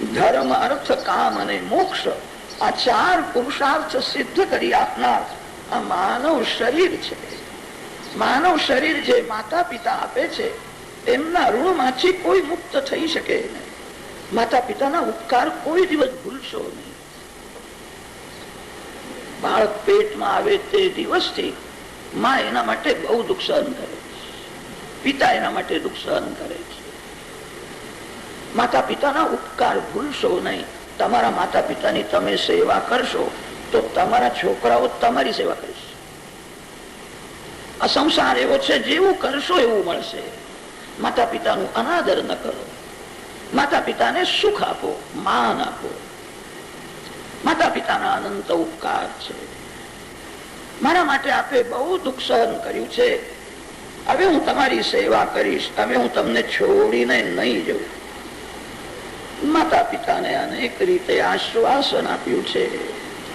ધર્મ અર્થ કામ અને મોક્ષ. આ ચાર પુરુષાર્થ સિદ્ધ કરી આપનાર આ માનવ શરીર છે. માનવ શરીર જે માતા પિતા આપે છે તેમના ઋણમાંથી કોઈ મુક્ત થઈ શકે નહીં. માતા પિતાના ઉપકાર કોઈ દિવસ ભૂલશો નહીં. બાળક પેટમાં આવે તે દિવસથી માં એના માટે બહુ દુઃખ સહન કરે છે. પિતા એના માટે દુઃખ સહન કરે છે. માતા પિતાના ઉપકાર ભૂલશો નહીં. તમારા માતા પિતાની તમે સેવા કરશો, તો તમારા છોકરાઓ તમારી સેવા કરશે. આ સંસાર એવો છે, જેવું કરશો એવું મળશે. માતા પિતાનું અનાદર ન કરો. માતા પિતાને સુખ આપો, માન આપો. માતા પિતાના અનંત ઉપકાર છે. મારા માટે આપે બહુ દુઃખ સહન કર્યું છે. હવે હું તમારી સેવા કરીશ, હવે હું તમને છોડીને નહીં જઉં. માતા પિતાને અનેક રીતે આશ્વાસન આપ્યું છે.